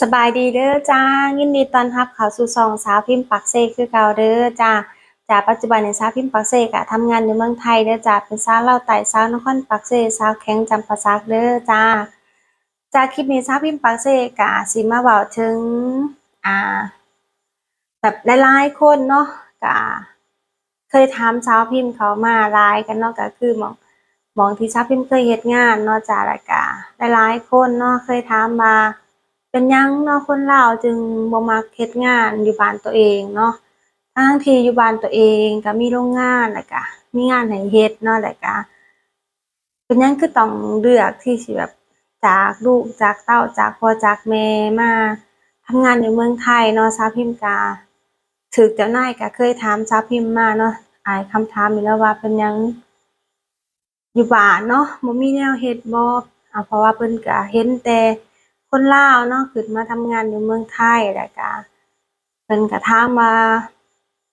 สบายดีเด้อจ้ายินดีต้อนรับเข้าสู่ช่องสาวพิมพ์ปักเซคือเก่าเด้อจ้าจากปัจจุบันในสาวพิมพ์ปักเซก็ทำงานอยู่เมืองไทยเด้อจ้าเป็นสาวเล่าไต่สาวนครปักเซสาวแข็งจำปาสักเด้อจ้าจากคลิปนี้สาวพิมพ์ปักเซก็สิมาเว้าถึงอ่าแบบหลายๆคนเนาะก็เคยถามสาวพิมพ์เขามาหลายกันเนาะก็คือมองมองที่สาวพิมพ์เคยเฮ็ดงานเนาะจ้าล้วก็หลายๆคนเนาะเคยถามมา เป็นยังเนาะคนลาวจึงบ่มักเฮ็ดงานอยู่บ้านตัวเองเนาะทั้งที่อยู่บ้านตัวเองก็มีโรงงานแล้วก็มีงานให้เฮ็ดเนาะแล้วก็เป็นยังคือต้องเลือกที่สิแบบจากลูกจากเต้าจากพ่อจากแม่มาทำงานอยู่เมืองไทยเนาะสาพิมก็ถูกเจ้านายก็เคยถามสาพิมมาเนาะอายคำถามอยู่แล้วว่าเป็นยังอยู่บ้านเนาะบ่มีแนวเฮ็ดบ่อ่าเพราะว่าเพิ่นก็เห็นแต่ คนลาวเนาะขึ้นมาทำงานอยู่เมืองไทยแล้วก็เพิ่นก็ถามว่า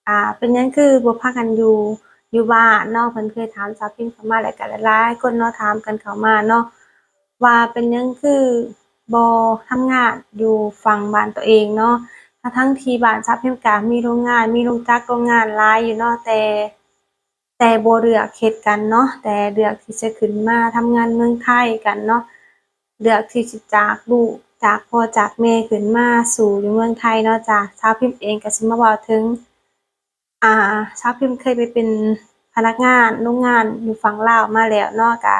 อ่า เป็นยังคือบ่พากันอยู่อยู่บ้านเนาะเพิ่นเคยถามสาวพิมพ์เข้ามาแล้วก็หลายๆคนเนาะถามกันเข้ามาเนาะว่าเป็นยังคือบ่ทำงานอยู่ฝั่งบ้านตัวเองเนาะทั้งที่บ้านสาวพิมพ์ก็มีโรงงาน มีโรงจักรโรงงานหลายอยู่เนาะแต่ แต่โบเลือกเฮ็ดกันเนาะแต่เลือกที่จะขึ้นมาทำงานเมืองไทยกันเนาะ เลือกที่จะจากลูกจากพ่อจากแม่ขึ้นมาสู่อยู่เมืองไทยเนาะจ้ะชาวพิมพ์เองก็สิมาเว้าถึง อ่าชาวพิมพ์เคยไปเป็นพนักงานโรงงานอยู่ฝั่งลาวมาแล้วเนาะก็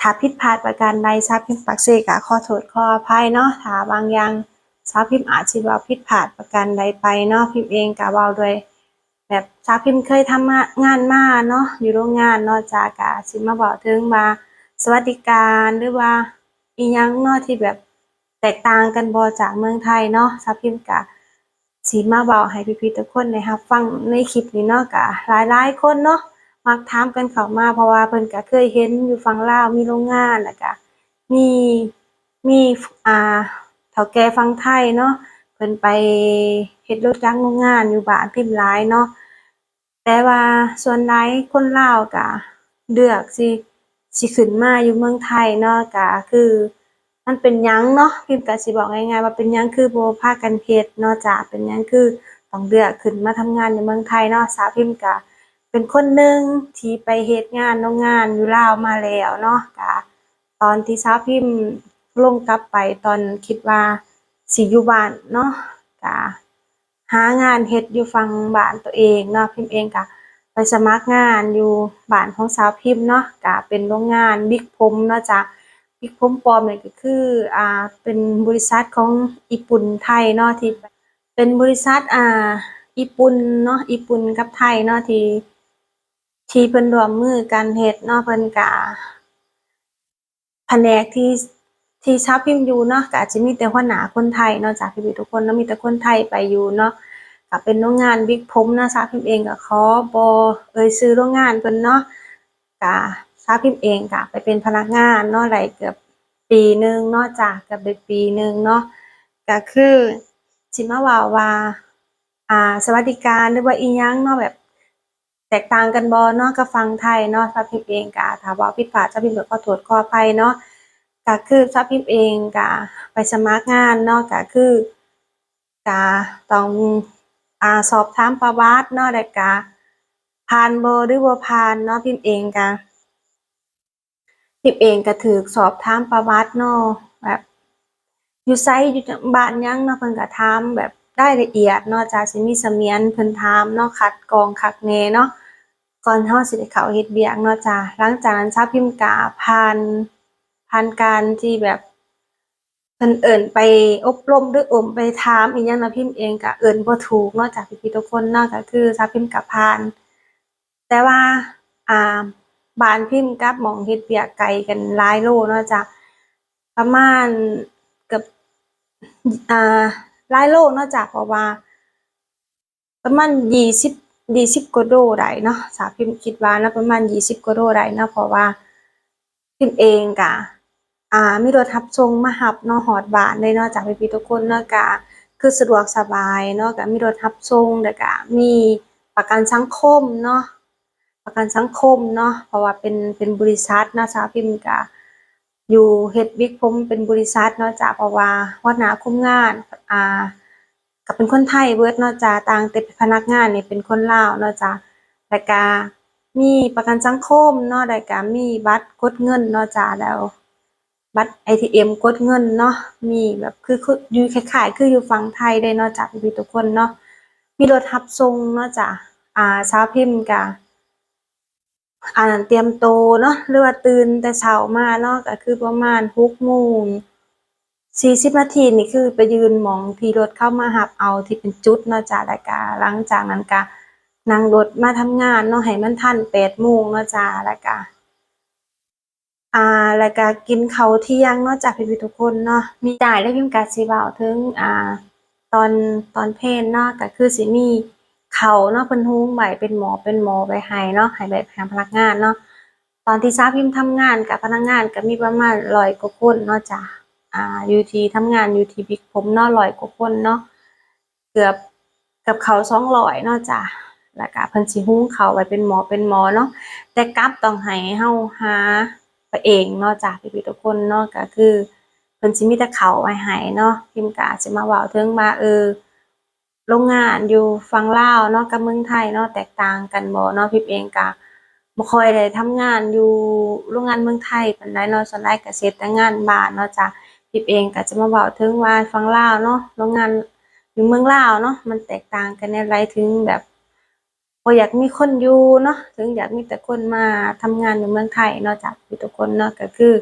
ถ้าผิดพลาดประการใดชาวพิมพ์ปักเสก็ขอโทษขออภัยเนาะถ้าบางอย่างชาวพิมพ์อาจสิเว้าผิดพลาดประการใดไปเนาะพิมพ์เองก็เว้าด้วยแบบชาวพิมพ์เคยทำงานมาเนาะอยู่โรงงานเนาะจ้ะก็สิมาเว้าถึงว่า สวัสดิการหรือว่าอียังเนาะที่แบบแตกต่างกันบ่จากเมืองไทยเนาะสาวพิมก็สิมาเว้าให้พี่ๆทุกคนได้รับฟังในคลิปนี้เนาะก็หลายๆคนเนาะมักถามกันเข้ามาเพราะว่าเพิ่นก็เคยเห็นอยู่ฝั่งลาวมีโรงงานแล้วก็มีมีอ่าเฒ่าแก่ฝั่งไทยเนาะเพิ่นไปเฮ็ดรถจักรโรงงานอยู่บ้านพิมพ์หลายเนาะแต่ว่าส่วนหลายคนลาวก็เลือกสิ สิขึ้นมาอยู่เมืองไทยเนาะก็คือ มันเป็นยังเนาะพิมพ์ก็สิบอกง่ายๆว่าเป็นยังคือโบ่พากันเฮ็ดเนาะจ้ะเป็นยังคือต้องเลือกขึ้นมาทำงานอยู่เมืองไทยเนาะสาวพิมพ์ก็เป็นคนหนึ่งที่ไปเฮ็ดงานโรงงานอยู่ลาวมาแล้วเนาะก็ตอนที่สาวพิมพ์ลงกลับไปตอนคิดว่าสิอยู่บ้านเนาะก็หางานเฮ็ดอยู่ฝั่งบ้านตัวเองเนาะพิมพ์เองก็ ไปสมัครงานอยู่บ้านของสาวพิมพ์เนาะก็เป็นโรงงานบิ๊กผมเนาะจ้ะบิ๊กผมปลอมเนี่ยก็คืออ่าเป็นบริษัทของญี่ปุ่นไทยเนาะที่เป็นบริษัทอ่าญี่ปุ่นเนาะญี่ปุ่นกับไทยเนาะที่ที่เพิ่นรวมมือกันเฮ็ดเนาะเพิ่นก็แผนกที่ที่สาวพิมพ์อยู่เนาะก็อาจจะมีแต่หัวหน้าคนไทยเนาะจ้ะพี่ทุกคนเนาะมีแต่คนไทยไปอยู่เนาะ ก็เป็นโรงงานบิ๊กผมนะสาพิมเองก็ขอบ่เอ่ยชื่อโรงงานเพิ่นเนาะก็สาพิมเองก็ไปเป็นพนักงานเนาะได้เกือบปีหนึ่งเนาะจ้ะเกือบได้ปีหนึ่งเนาะก็คือสิมาวาว่าอ่าสวัสดิการหรือว่าอีหยังเนาะแบบแตกต่างกันบ่เนาะกับฝั่งไทยเนาะสาพิมเองก็ถ้าเว้าผิดพลาดสาพิมก็ขอโทษขออภัยเนาะก็คือสาพิมเองก็ไปสมัครงานเนาะก็คือก็ต้อง อ่าสอบถามประวัติเนาะแล้ก็ผ่านบ่หรือบ่ผ่านเนาะพิมพ์เองก็พิมพ์เองก็ถูกสอบถามประวัติเนาะแบบอยู่ไสอยู่บ้านยังเนาะเพิ่นก็ถามแบบรายละเอียดเนาะจ้ะสิมีเสมียนเพิ่นถามเนาะคัดกรองคักแน่เนาะก่อนเราสิได้เข้าเฮ็ดเวียกเนาะจ้ะหลังจากนั้นชาวพิมพ์ก็ผ่านผ่านการที่แบบ พิ่นเอิ้นไปอบรมหรืออิ้นไปถามอีหยังนะพิมพ์เองก็เอิ้นบ่ถูกนาะจากพี่ๆทุกคนเนาก็คือถ้าพิมพ์ก็ผ่าน แต่ว่าอ่าบานพิมพ์กับหมองเฮ็ดเวียกไกลกันหลายโลนาะจ้ะประมาณเกือบอ่าหลายโลนาะจ้ะเพราะว่า ประมาณ20 20กว่าโลได้เนาะสาพิมพ์คิดว่านะประมาณ20กว่าโลได้เนาะเพราะว่าพิมพ์เองก็ อ่ามีรถรับส่งมารับเนาะฮอดบานเลยเนาะจากพี่ๆทุกคนเนาะก็คือสะดวกสบายเนาะก็มีรถรับส่งแล้วก็มีประกันสังคมเนาะประกันสังคมเนาะเพราะว่าเป็นเป็นบริษัทนะสาวพิมก็อยู่เฮดวิกผมเป็นบริษัทเนาะจ้ะเพราะว่าหัวหน้าคุ้มงานอ่าก็เป็นคนไทยเบิร์ดเนาะจ้ะต่างแต่พนักงานเนี่ยเป็นคนลาวเนาะจ้ะแล้วก็มีประกันสังคมเนาะแล้วก็มีบัตรกดเงินเนาะจ้ะแล้ว บัตร ATM กดเงินเนาะมีแบบคือคืออยู่คล้ายๆ คืออยู่ฝั่งไทยเลยเนาะจ้ะพี่ทุกคนเนาะมีรถรับส่งเนาะจ้ะอ่าเช้าพิมพ์ก็อ่าเตรียมโตเนาะหรือว่าตื่นแต่เช้ามาเนาะก็คือประมาณ6โมง40นาทีนี่คือไปยืนมองที่รถเข้ามารับเอาที่เป็นจุดเนาะจ้ะแล้วก็หลังจากนั้นก็นั่งรถมาทำงานเนาะให้มันทัน8โมงเนาะจ้ะแล้วก็ อ่าแล้วก็กินเขาเที่ยงเนาะจ้ะพี่ๆทุกคนเนาะมีจ่ายแล้พิมพ์ก็สิเว้าถึงอ่าตอนตอนเพลนเนาะก็คือสิมีเขาเนาะเพิ่นหุงไว้เป็นหมอเป็นหมอไว้ให้เนาะให้แบบให้พนักงานเนาะตอนที่เช้าพิมพ์ทำงานกับพนักงานก็มีประมาณ100กว่าคนเนาะจ้ะอ่าอยู่ที่ทำงานอยู่ที่วิกผมเนาะ100กว่าคนเนาะเกือบกับเข้าว200เนาะจ้ะแล้วก็เพิ่นสิหุงข้าไว้เป็นหมอเป็นหมอเนาะแต่กลับต้องให้เฮาหา ไปเองนาะจ้ะพี่ๆทุกคนเนากคือเพิ่นสิมีแต่ข้าไว้ให้เนาะพิมก็สิมาเว้าถึงว่าเออโรงงานอยู่ฝั่งลาวเนาะกับเมืองไทยเนาะแตกต่างกันบ่เนาะพิมเองก็บ่ค่อยได้ทำงานอยู่โรงงานเมืองไทยปานใดเนาะส่วนใหญ่ก็เฮ็ดแต่งานบ้านเนาะจ้ะพิมเองก็จะมาเว้าถึงว่าฝั่งลาวเนาะโรงงานอยู่เมืองลาวเนาะมันแตกต่างกันแนวใดถึงแบบ บ่อยากมีคนอยู่เนาะถึงอยากมีแต่คนมาทำงานอยู่เมืองไทยเนาะจ้ะพี่ทุกคนเนาะก็คือ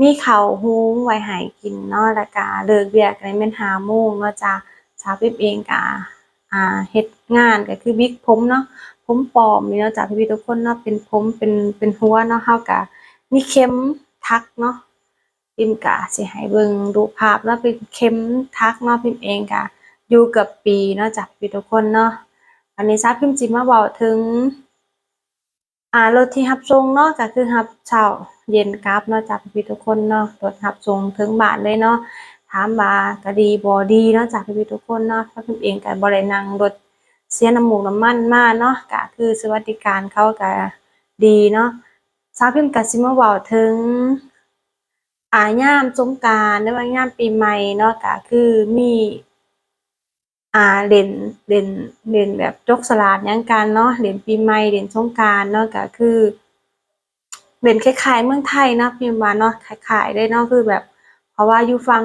มีเขาหุงไว้ให้กินเนาะแล้วก็เลิกเวียกก็แม่น5โมงเนาะจ้ะสาวพิมเองก็อ่าเฮ็ดงานก็คือวิกผมเนาะผมปลอมนี่เนาะจ้ะพี่ทุกคนเนาะเป็นผมเป็นเป็นหัวเนาะเฮาก็มีเข็มทักเนาะพิมก็สิให้เบิ่งรูปภาพเนาะเป็นเข็มทักเนาะพิมเองก็อยู่เกือบปีเนาะจ้ะพี่ทุกคนเนาะ อันนี้สาวพิมสิมาเว้าถึง อ่ารถที่รับส่งเนาะก็คือรับเช้าเย็นกลับเนาะจ้ะพี่ๆทุกคนเนาะรถรับส่งถึงบ้านเลยเนาะถามว่าก็ดีบ่ดีเนาะจากพี่ๆทุกคนเนาะเพราะเพิ่นเองก็บ่ได้นั่งรถเสียน้ำมูกน้ำมันมาเนาะก็คือสวัสดิการเขาก็ดีเนาะสาวพิมก็สิมาเว้าถึงอายามสงกานต์หรือว่ายามปีใหม่เนาะก็คือมี อ่าเล่นเล่นเล่นแบบจกสลากหยังกันเนาะเล่นปีใหม่เล่นสงกานต์เนาะก็คือเล่นคล้ายๆเมืองไทยเนาะพิมว่าเนาะคล้ายๆเลยเนาะคือแบบ เพราะว่าอยู่ฝั่ง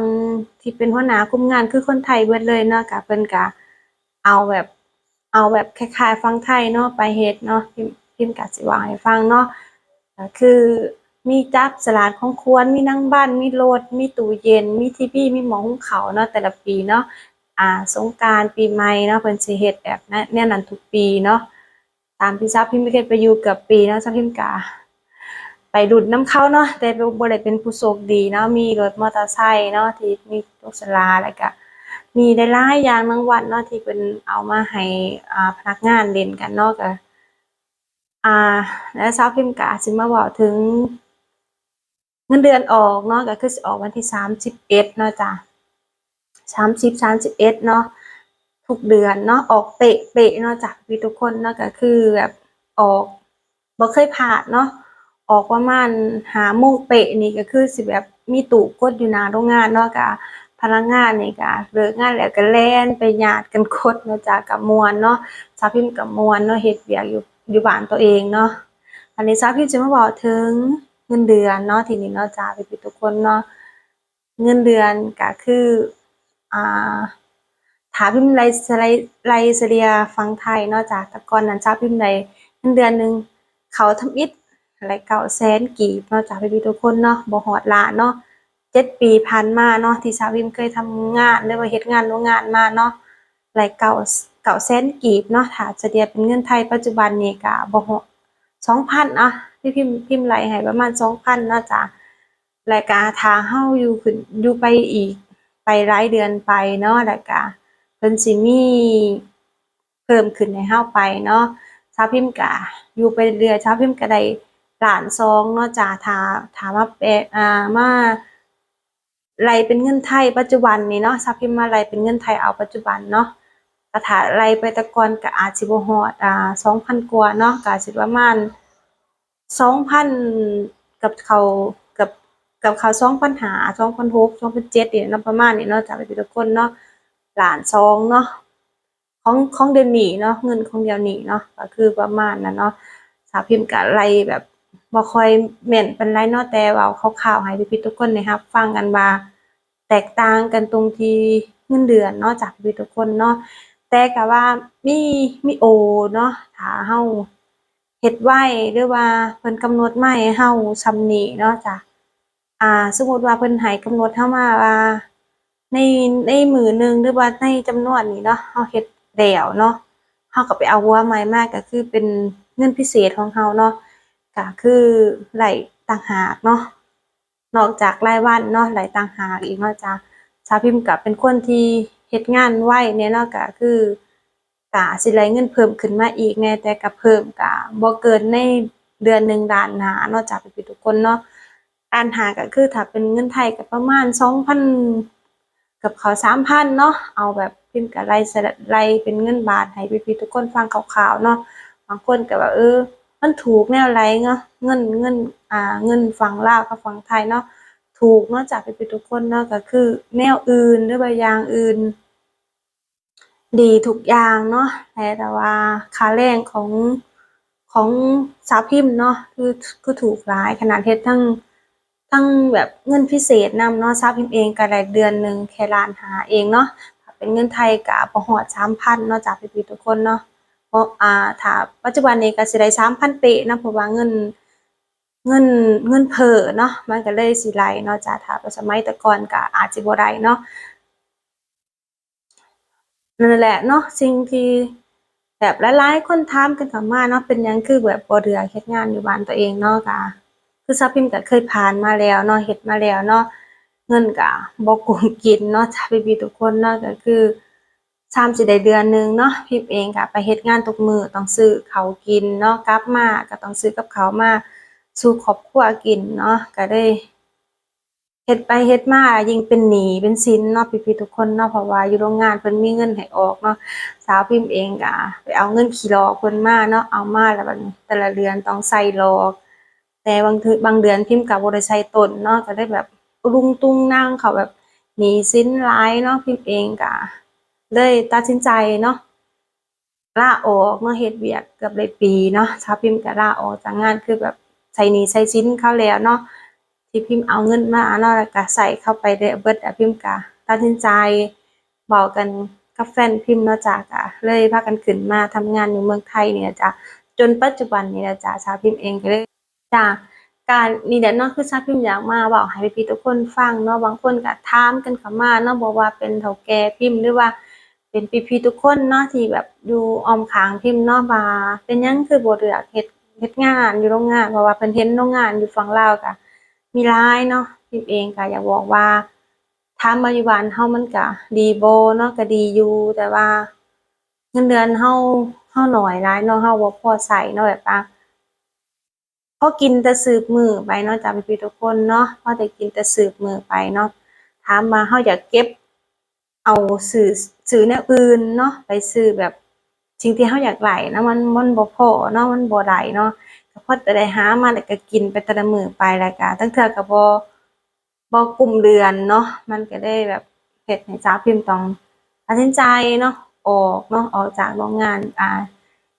ที่เป็นหัวหน้าคุมงานคือคนไทยเบิดเลยเนาะก็เพิ่นก็เอาแบบเอาแบบคล้ายๆฝั่งไทยเนาะไปเฮ็ดเนาะพิมพิมก็สิว้าให้ฟังเนาะก็คือมีจับสลากของขวัญมีนั่งบ้านมีรถมีตู้เย็น มีทีวีมีหมอหุงข้าเนาะแต่ละปีเนาะ อ่าสงกานต์ปีใหม่เนาะเพิ่นสิเฮ็ดแบบนั้นแนวนั้นทุกปีเนาะตามที่ทราบพิมเฮ็ดไปอยู่เกือบปีเนาะทราบพิมก็ไปดุดน้ำเข้าเนาะแต่บ่ได้เป็นผู้โชคดีเนาะมีรถมอเตอร์ไซค์เนาะที่มีรถสลาแล้วก็มีหลายอย่างรางวัลเนาะที่เพิ่นเอามาให้อ่าพนักงานเล่นกันเนาะก็อ่าแล้วสาวพิมก็อาสิมาเว้าถึงเงินเดือนออกเนาะก็คือออกวันที่31เนาะจ้ะ 30 31เนาะทุกเดือนเนาะออกเป๊ะเนาะจ้ะพี่ทุกคนเนาะก็คือแบบออกบ่เคยพลาดเนาะออกประมาณหาโมงเปะนี่ก็คือสิแบบมีตู้กดอยู่น้าโรงงานเนาะก็พนักงานนี่ก็เลิกงานแล้วก็แล่นไปญาติกันกดเนาะจ้ะก็ม่วนเนาะสาพิมพ์ก็ม่วนเนาะเฮ็ดเวียกอยู่อยู่บ้านตัวเองเนาะอันนี้สาพิมจะมาเว้าถึงเงินเดือนเนาะทีนี้เนาะจ้ะพี่ทุกคนเนาะเงินเดือนก็คือ ถาพิมพ์ไลไล่ไล่เลียฝั่งไทยเนาะจ้ะต่ก่อนนั้นสาพิมพ์ได้เงินเดือนหนึ่งเขาทำอิฐหลายเก้าแสนกีบเนาะจากพี่ๆทุกคนเนาะบ่ฮอดล้านเนาะเจ็ดปีผ่านมาเนาะที่สาวพิมเคยทำงานหรือว่าเฮ็ดงานโรงงานมาเนาะหลายเก้าเก้าแสนกีบเนาะถ้าจะเรียเป็นเงินไทยปัจจุบันนี่ก็บ่ฮอด2,000อะพี่พิมพ์พิมพ์ไลให้ประมาณ2,000เนาะจ้ะแล้วก็ถ้าเฮาอยู่ขึ้นอยู่ไปอีก ไปหลายเดือนไปเนาะแล้วก็เพิ่นสิมีเพิ่มขึ้นให้เฮาไปเนาะชาวพิมพ์ก็อยู่ไปเรือชาวพิมพ์ก็ได้หลานซองเนาะจ้ะถ้าถามว่าแปลอ่ามาไล่เป็นเงินไทยปัจจุบันนี้เนาะชาวพิมพ์มาไล่เป็นเงินไทยเอาปัจจุบันเนาะก็ถ้าไล่ไปต่ก่อนก็อาจสิบฮอดอ่า2,000กว่าเนาะก็อาสิประมาณ2,000กับเขา กับกับเขาสองปัญหาสองพันหกสองพันเจ็ดเนี่ยเนาะประมาณเนี้เนาะจากไปทุกคนเนาะหลานซองเนาะของของเดือนหนีเนาะเงินของเดียวหนีเนาะก็คือประมาณนั้นเนาะสาวพิมพ์กับไรแบบบ่ค่อยแม่นเป็นไรเนาะแต่ว่าข่าวให้พี่ทุกคนนะครับ ฟังกันว่าแตกต่างกันตรงที่เงินเดือนเนาะจากพี่ทุกคนเนาะแต่ก็ว่ามีมีโอเนาะถ้าเฮาเฮ็ดไว้หรือว่าเพิ่นกำหนดมาให้เฮาซำนี้เนาะจ้ะ อ่า สมมติว่าเพิ่นให้กำหนดเฮามาว่าในในมือหนึ่งหรือว่าในจำนวนนี้เนาะเฮาเฮ็ดแล้วเนาะเฮาก็ไปเอาหัวใหม่มากก็คือเป็นเงินพิเศษของเฮาเนาะก็คือได้ต่างหากเนาะนอกจากรายวันเนาะได้ต่างหากอีกเนาะจ้ะชาพิมพ์ก็เป็นคนที่เฮ็ดงานไวเนี่ยเนาะก็คือก็สิได้เงินเพิ่มขึ้นมาอีกแน่แต่ก็เพิ่มก็บ่เกินในเดือนหนึ่งล้านหาเนาะจ้ะพี่ทุกคนเนาะ ล้านหาก็คือถ้าเป็นเงินไทยก็ประมาณ2,000กับเขา3,000เนาะเอาแบบพิมพ์ก็ไล่สละไล่เป็นเงินบาทให้พี่ๆทุกคนฟังคร่าวๆเนาะบางคนก็ว่าเออ มันถูกแนวไรเนาะเงินเงินอ่าเงินฝั่งลาวกับฝั่งไทยเนาะถูกเนาะจากพี่ๆทุกคนเนาะก็คือ แนวอื่นหรือว่าอย่างอื่น ดีทุกอย่างเนาะแต่ว่าค่าแรงของของสาวพิมพ์เนาะคือคือถูกหลายขนาดเฮ็ดทั้ง ทั้งแบบเงินพิเศษนำเนาะสาวพิมเองก็ได้เดือนหนึ่งแค่ล้านหาเองเนาะเป็นเงินไทยก็บ่ฮอด3,000เนาะจากพี่ๆทุกคนเนาะเพราะอ่าถ้าปัจจุบันนี้ก็สิได้3,000เปะนะเพราะว่าเงินเงินเงินเฟ้อเนาะมันก็เลยสิไหลเนาะจ้ะถ้าป็นสมัยต่ก่อนก็อาจิบ่ได้เนาะนั่นแหละเนาะสิ่งที่แบบหลายๆคนถามกันเข้ามาเนาะเป็นยังคือแบบบ่เลือกเฮ็ดงานอยู่บ้านตัวเองเนาะก็ คือซาพิมก็เคยผ่านมาแล้วเนาะเฮ็ดมาแล้วเนาะเงินก็บ่กุ้มกินเนาะจ้ะพี่ๆทุกคนเนาะก็คือซามสิได้เดือนหนึงเนาะพิมเองก็ไปเฮ็ดงานทุกมือต้องซื้อเขากินเนาะกลับมาก็ต้องซื้อกับเขามาสู่ครอบครัวกินเนาะก็ได้เฮ็ดไปเฮ็ดมายิ่งเป็นหนีเป็นสินเนาะพี่ๆทุกคนเนาะเพราะว่าอยู่โรงงานเพิ่นมีเงินให้ออกเนาะสาวพิมพ์เองก็ไปเอาเงินขี้หลอกเพิ่นมาเนาะเอามาแล้วบัดแต่ละเดือนต้องใส่หลอก แต่บางทีบางเดือนพิมพ์ก็บ่ได้ใช้ต้นเนาะก็ได้แบบรุงตุ้งนั่งเขาแบบหนีสินหลายเนาะพิมพ์เองก็เลยตัดสินใจเนาะลาออกเนาะเฮ็ดเวียกเกือบได้ปีเนาะสาวพิมพ์ก็ลาออกจากงานคือแบบใช้หนี้ใช้สินเข้าแล้วเนาะที่พิมพ์เอาเงินมาเนาะแล้วก็ใส่เข้าไปได้เบิดอะพิมพ์ก็ตัดสินใจเว้ากันกับแฟนพิมพ์เนาะจ้ะก็เลยพากันขึ้นมาทำงานอยู่เมืองไทยเนี่ยจ้ะจนปัจจุบันนี้นะจ้ะชาวพิมพ์เองก็เลย จ้ะการนี่แหละเนาะคือชาพิมอยากมาเว้าให้พี่ๆทุกคนฟังเนาะบางคนก็ถามกันเข้ามาเนาะบ่ว่าเป็นเฒ่าแก่พิมพ์หรือว่าเป็นพี่ๆทุกคนเนาะที่แบบอยู่ออมข้างพิมพ์เนาะว่าเป็นหยังคือบ่เลือกเฮ็ดเฮ็ดงานอยู่โรงงานเพราะว่าเพิ่นเห็นโรงงานอยู่ฝั่งลาวก็มีหลายเนาะพิมเองก็อยากบอกว่าถามว่าอยู่บ้านเฮามันก็ดีโบเนาะก็ดีอยู่แต่ว่าเงินเดือนเฮาเฮาหน้อยหลายเนาะเฮาบ่พอใช้เนาะแบบว่า อกินแต่สืบมือไปเนาะจ้ะพี่ๆทุกคนเนาะพอได้กินแต่สืบมือไปเนาะถามว่าเฮาอยากเก็บเอาซื้อซื้อแนวอื่นเนาะไปซื้อแบบสิ่งที่เฮาอยากได้นะมันมันบ่พอเนาะมันบ่ได้เนาะก็พอแต่ได้หามาแล้วก็กินไปแต่ละมือไปแล้วก็ทั้งเทื่อก็บ่บ่กลุ่มเดือนเนาะมันก็ได้แบบเฮ็ดให้าพิมพ์ต้องตัดสินใจเนาะออกเนาะออกจากโรงงานอ่า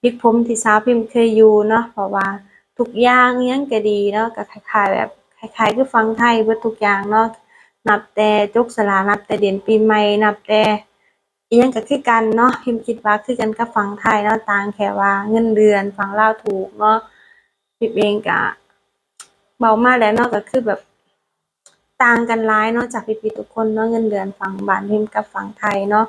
วิกผมที่สาพิมพ์เคยอยู่เนาะเพราะว่า ทุกอย่างยังก็ดีเนาะก็คล้ายๆแบบคล้ายๆคือฟังไทยเบิดทุกอย่างเนาะนับแต่จกสลานับแต่เดือนปีใหม่นับแต่อิหยังก็คือกันเนาะพิมคิดว่าคือกันกับฟังไทยเนาะต่างแค่ว่าเงินเดือนฟังเล่าถูกเนาะพิมเองก็เบามากแล้วเนาะก็คือแบบต่างกันหลายเนาะจากพี่ๆทุกคนเนาะเงินเดือนฝั่งบ้านพิมกับฝั่งไทยเนาะ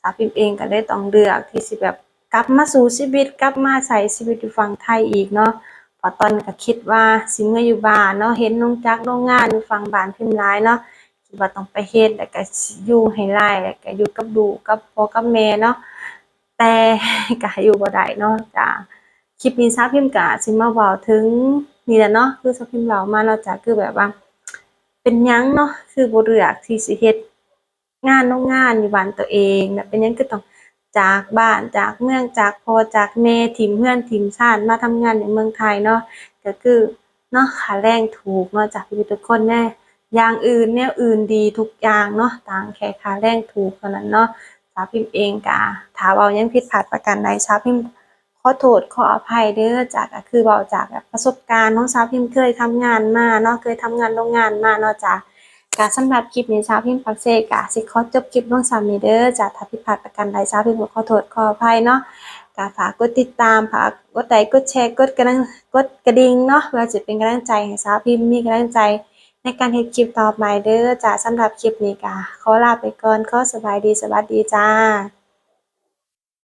สาวพิมเองก็เลยต้องเลือกที่สิแบบกลับมาสู่ชีวิตกลับมาใช้ชีวิตอยู่ฝั่งไทยอีกเนาะ พราะตอนก็คิดว่าสิเมื่ออยู่บ้านเนาะเห็นโรงจักโรงงานอยู่ฝั่งบ้านพิมหลายเนาะคิดว่าต้องไปเฮ็ดแล้วก็อยู่ให้หลายแล้วก็อยู่กับลูกับพ่อกับแม่เนาะแต่ก็อยู่บ่ได้เนาะจ้ะคลิปนี้ซาพิมพ์กะสิมาเว้าถึงนี่แหละเนาะคือซาพิมพ์เล่ามาเนาจะคือแบบว่า เป็นยังเนาะคือบ่เลือกที่สิเฮ็ดงานโรงงานอยู่บ้านตัวเองแบบเป็นยังคือต้อง จากบ้านจากเมืองจากพอจากแม่ถิ่มเรือนถิ่มชาติมาทำงานในเมืองไทยเนาะก็คือเนาะค่าแรงถูกเนาะจากพี่ทุกคนแน่อย่างอื่นแนวอื่นดีทุกอย่างเนาะต่างแค่ค่าแรงถูกเท่านั้นเนาะสาวพิมพ์เองกะถาเว้ายังผิดพลาดประการใดสาวพิมพ์ขอโทษขออภัยเด้อจากคือเว้าจากประสบการณ์ของสาวพิมพ์เคยทำงานมาเนาะเคยทำงานโรงงานมาเนาะจ้ะกะสำหรับคลิปนี้ชาวพิมพ์ปักเซกะสิขอจบคลิปลงสามีเด้อจ้ะถ้าผิดพลาดประการใดสาวพิมพ์ขอโทษขออภัยเนาะกาฝากกดติดตามฝากกดไลค์กดแชร์กดกระดังกดกระดิ่งเนาะเพื่อจะเป็นกำลังใจให้ชาวพิมพ์มีกำลังใจ ในการเห็นคลิปต่อไปเด้อจ้าสำหรับคลิปนี้กะขอลาไปก่อนขอสบายดีสวัสดีจ้า